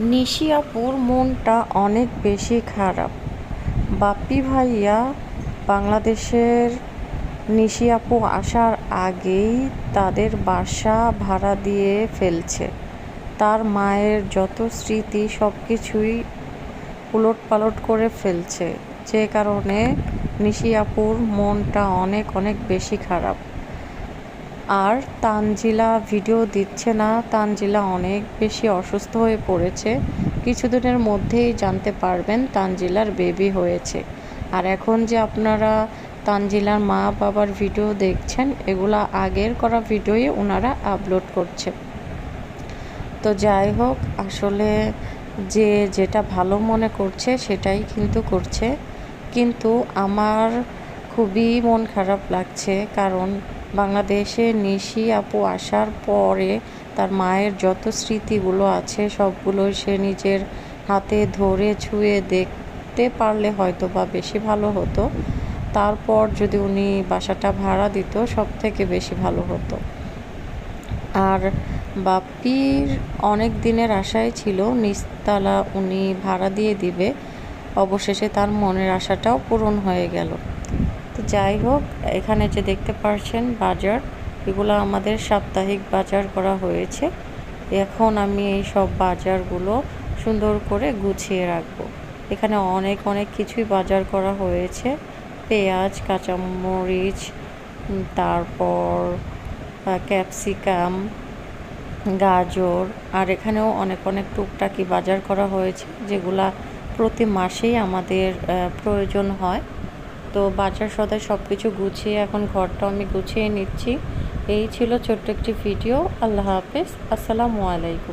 নিশি আপুর মনটা অনেক বেশি খারাপ। বাপ্পি ভাইয়া বাংলাদেশের নিশি আপু আসার আগেই তাদের বাসা ভাড়া দিয়ে ফেলছে। তার মায়ের যত স্মৃতি সব কিছুই উলট পালট করে ফেলছে। যে কারণে নিশি আপুর মনটা অনেক অনেক বেশি খারাপ। আর তানজিলা ভিডিও দিচ্ছে না। তানজিলা অনেক বেশি অসুস্থ হয়ে পড়েছে। কিছুদিনের মধ্যেই জানতে পারবেন তানজিলার বেবি হয়েছে। আর এখন যে আপনারা তানজিলার মা বাবার ভিডিও দেখছেন, এগুলা আগের করা ভিডিওই ওনারা আপলোড করছে। তো যাই হোক, আসলে যে যেটা ভালো মনে করছে সেটাই কিন্তু করছে। কিন্তু আমার খুবই মন খারাপ লাগছে, কারণ বাংলাদেশে নিশি আপু আসার পরে তার মায়ের যত স্মৃতিগুলো আছে, সবগুলো সে নিজের হাতে ধরে ছুঁয়ে দেখতে পারলে হয়তো বা বেশি ভালো হতো। তারপর যদি উনি বাসাটা ভাড়া দিত সব থেকে বেশি ভালো হতো। আর বাপ্পির অনেক দিনের আশাই ছিল নিস্তালা উনি ভাড়া দিয়ে দিবে। অবশেষে তার মনের আশাটাও পূরণ হয়ে গেল। যাই হোক, এখানে যে দেখতে পাচ্ছেন বাজার, এগুলো আমাদের সাপ্তাহিক বাজার করা হয়েছে। এখন আমি এই সব বাজারগুলো সুন্দর করে গুছিয়ে রাখব। এখানে অনেক অনেক কিছুই বাজার করা হয়েছে। পেঁয়াজ, কাঁচামরিচ তারপর ক্যাপসিকাম, গাজর, আর এখানেও অনেক অনেক টুকটাকি বাজার করা হয়েছে, যেগুলা প্রতি মাসেই আমাদের প্রয়োজন হয়। তো বাজার সদায় সব কিছু গুছিয়ে এখন ঘরটাও আমি গুছিয়ে নিচ্ছি। এই ছিল ছোট্ট একটি ভিডিও। আল্লাহ হাফেজ। আসসালামু আলাইকুম।